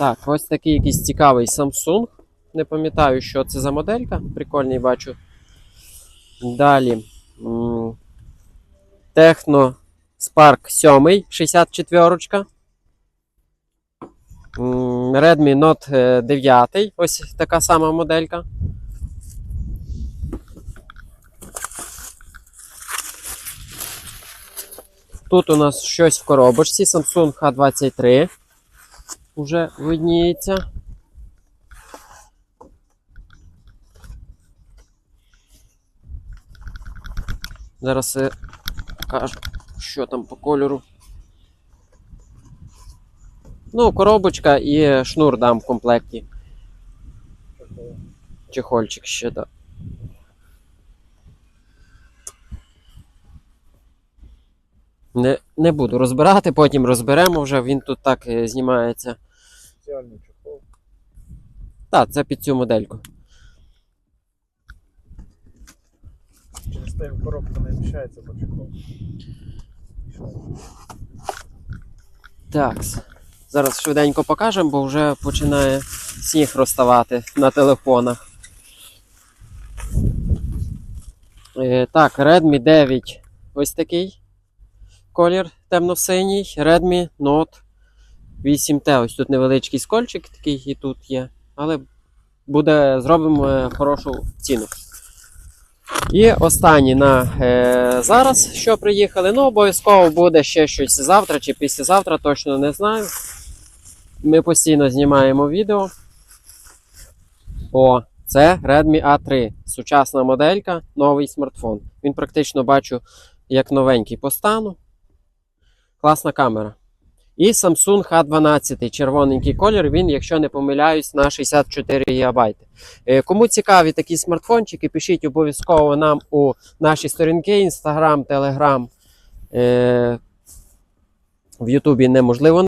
Так, ось такий якийсь цікавий Samsung. Не пам'ятаю, що це за моделька. Прикольний бачу. Далі. Techno Spark 7, 64. М, Redmi Note е, 9. Ось така сама моделька. Тут у нас щось в коробочці Samsung H23. Уже видніється. Зараз я покажу, що там по кольору. Ну, коробочка і шнур дам в комплекті. Чехольчик ще да. Не, не буду розбирати, потім розберемо вже, він тут так е, знімається. Спеціальний чехол. Так, це під цю модельку. Через те в коробку не вміщається, бо чехол. Так. Зараз швиденько покажемо, бо вже починає сніг розставати на телефонах. Е, так, Redmi 9 ось такий колір темно-синій. Redmi Note 8T. Ось тут невеличкий скольчик такий і тут є. Але буде, зробимо е, хорошу ціну. І останній на е, зараз, що приїхали. Ну, обов'язково буде ще щось завтра чи післязавтра, точно не знаю. Ми постійно знімаємо відео. О, це Redmi A3. Сучасна моделька, новий смартфон. Він практично бачу як новенький по стану. Класна камера. І Samsung H12, червоненький колір, він, якщо не помиляюсь, на 64 ГБ. Е, Кому цікаві такі смартфончики, пишіть обов'язково нам у наші сторінки: Instagram, Telegram. Е, В Ютубі неможливо